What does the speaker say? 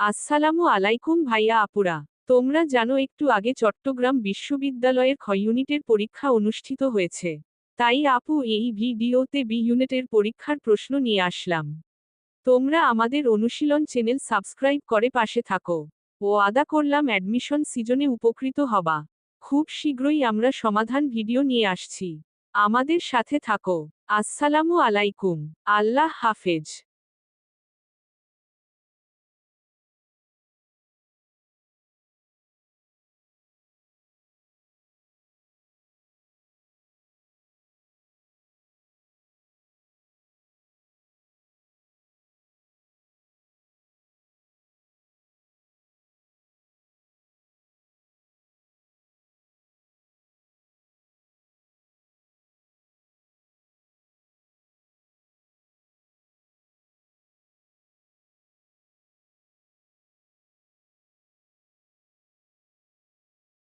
আসসালামু আলাইকুম ভাইয়া আপুরা। তোমরা জানো একটু আগে চট্টগ্রাম বিশ্ববিদ্যালয়ের খ ইউনিটের পরীক্ষা অনুষ্ঠিত হয়েছে। তাই আপু এই ভিডিওতে বি ইউনিটের পরীক্ষার প্রশ্ন নিয়ে আসলাম। তোমরা আমাদের অনুশীলন চ্যানেল সাবস্ক্রাইব করে পাশে থাকো। ও আদা করলাম অ্যাডমিশন সিজনে উপকৃত হবা। খুব শীঘ্রই আমরা সমাধান ভিডিও নিয়ে আসছি। আমাদের সাথে থাকো। আসসালামু আলাইকুম। আল্লাহ হাফেজ।